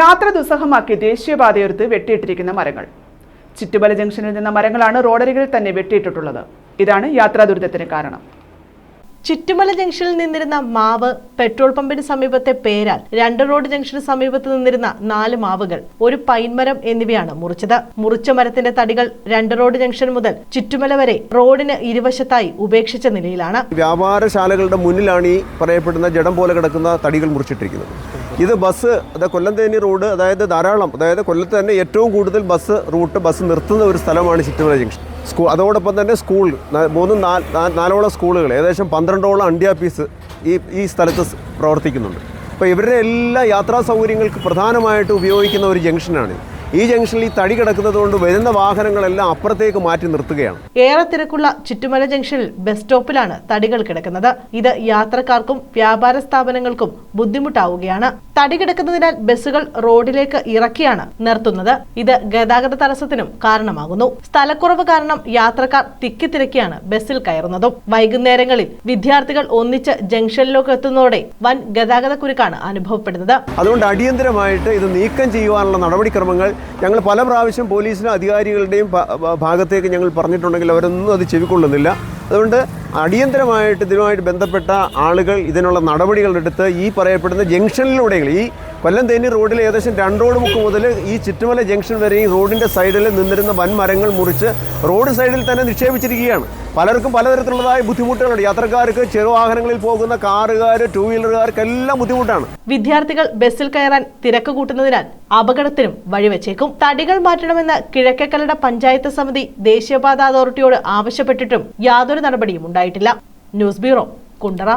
യാത്ര ദുസ്സഹമാക്കി ദേശീയപാതയോരത്ത് വെട്ടിയിട്ടിരിക്കുന്ന മരങ്ങൾ. ചുറ്റുപല ജംഗ്ഷനിൽ നിന്ന മരങ്ങളാണ് റോഡരികളിൽ തന്നെ വെട്ടിയിട്ടിട്ടുള്ളത്. ഇതാണ് യാത്രാ ദുരിതത്തിന് കാരണം. ചുറ്റുമല ജംഗ്ഷനിൽ നിന്നിരുന്ന മാവ് പെട്രോൾ പമ്പിന് സമീപത്തെ പേരാൽ രണ്ട് റോഡ് ജംഗ്ഷന് സമീപത്ത് നിന്നിരുന്ന നാല് മാവുകൾ ഒരു പൈൻമരം എന്നിവയാണ് മുറിച്ചത്. മുറിച്ച മരത്തിന്റെ തടികൾ രണ്ട് റോഡ് ജംഗ്ഷൻ മുതൽ ചുറ്റുമല വരെ റോഡിന് ഇരുവശത്തായി ഉപേക്ഷിച്ച നിലയിലാണ്. വ്യാപാരശാലകളുടെ മുന്നിലാണ് ഈ പറയപ്പെടുന്ന ജഡം പോലെ കിടക്കുന്ന തടികൾ മുറിച്ചിട്ടിരിക്കുന്നത്. ഇത് ബസ് അത് കൊല്ലം തേനി റോഡ് അതായത് ധാരാളം അതായത് കൊല്ലത്ത് തന്നെ ഏറ്റവും കൂടുതൽ ബസ് റൂട്ട് ബസ് നിർത്തുന്ന ഒരു സ്ഥലമാണ് ചിറ്റുമല ജംഗ്ഷൻ. സ്കൂൾ അതോടൊപ്പം തന്നെ സ്കൂൾ മൂന്ന് മൂന്നും നാല് നാലോളം സ്കൂളുകൾ ഏകദേശം പന്ത്രണ്ടോളം അണ്ടിയാപ്പീസ് ഈ ഈ സ്ഥലത്ത് പ്രവർത്തിക്കുന്നുണ്ട്. അപ്പോൾ ഇവരുടെ എല്ലാ യാത്രാ സൗകര്യങ്ങൾക്ക് പ്രധാനമായിട്ട് ഉപയോഗിക്കുന്ന ഒരു ജംഗ്ഷനാണ് ഈ ജംഗ്ഷനിൽ ഈ തടി കിടക്കുന്നത് കൊണ്ട് വരുന്ന വാഹനങ്ങളെല്ലാം അപ്പുറത്തേക്ക് മാറ്റി നിർത്തുകയാണ്. ഏറെ തിരക്കുള്ള ചുറ്റുമല ജംഗ്ഷനിൽ ബസ് സ്റ്റോപ്പിലാണ് തടികൾ കിടക്കുന്നത്. ഇത് യാത്രക്കാർക്കും വ്യാപാര സ്ഥാപനങ്ങൾക്കും ബുദ്ധിമുട്ടാവുകയാണ്. തടി കിടക്കുന്നതിനാൽ ബസ്സുകൾ റോഡിലേക്ക് ഇറക്കിയാണ് നിർത്തുന്നത്. ഇത് ഗതാഗത തടസ്സത്തിനും കാരണമാകുന്നു. സ്ഥലക്കുറവ് കാരണം യാത്രക്കാർ തിക്കി തിരക്കിയാണ് ബസ്സിൽ കയറുന്നതും. വൈകുന്നേരങ്ങളിൽ വിദ്യാർത്ഥികൾ ഒന്നിച്ച് ജംഗ്ഷനിലേക്ക് എത്തുന്നതോടെ വൻ ഗതാഗത കുരുക്കാണ് അനുഭവപ്പെടുന്നത്. അതുകൊണ്ട് അടിയന്തരമായിട്ട് ഇത് നീക്കം ചെയ്യുവാനുള്ള നടപടിക്രമങ്ങൾ ഞങ്ങൾ പല പ്രാവശ്യം പോലീസിനും അധികാരികളുടെയും ഭാഗത്തേക്ക് ഞങ്ങൾ പറഞ്ഞിട്ടുണ്ടെങ്കിൽ അവരൊന്നും അത് ചെവിക്കൊള്ളുന്നില്ല. അതുകൊണ്ട് അടിയന്തരമായിട്ട് ഇതിനുമായിട്ട് ബന്ധപ്പെട്ട ആളുകൾ ഇതിനുള്ള നടപടികളെടുത്ത് ഈ പറയപ്പെടുന്ന ജംഗ്ഷനിലൂടെ ഈ കൊല്ലം തേനി റോഡിൽ ഏകദേശം രണ്ട് റോഡ് മുക്ക് മുതൽ ഈ ചുറ്റുമല ജംഗ്ഷൻ വരെ ഈ റോഡിന്റെ സൈഡിൽ നിന്നിരുന്ന വൻ മരങ്ങൾ മുറിച്ച് റോഡ് സൈഡിൽ തന്നെ നിക്ഷേപിച്ചിരിക്കുകയാണ്. പലർക്കും പലതരത്തിലുള്ളതായ ബുദ്ധിമുട്ടുകളുണ്ട്. യാത്രക്കാർക്ക് ചെറുവാഹനങ്ങളിൽ പോകുന്ന കാറുകാർ ടൂ വീലറുകാർക്കെല്ലാം ബുദ്ധിമുട്ടാണ്. വിദ്യാർത്ഥികൾ ബസ്സിൽ കയറാൻ തിരക്ക് കൂട്ടുന്നതിനാൽ അപകടത്തിനും വഴിവെച്ചേക്കും തടികൾ മാറ്റണമെന്ന് കിഴക്കേക്കലട പഞ്ചായത്ത് സമിതി ദേശീയപാത അതോറിറ്റിയോട് ആവശ്യപ്പെട്ടിട്ടും യാതൊരു നടപടിയും ഉണ്ടായിട്ടില്ല. News bureau Kundara.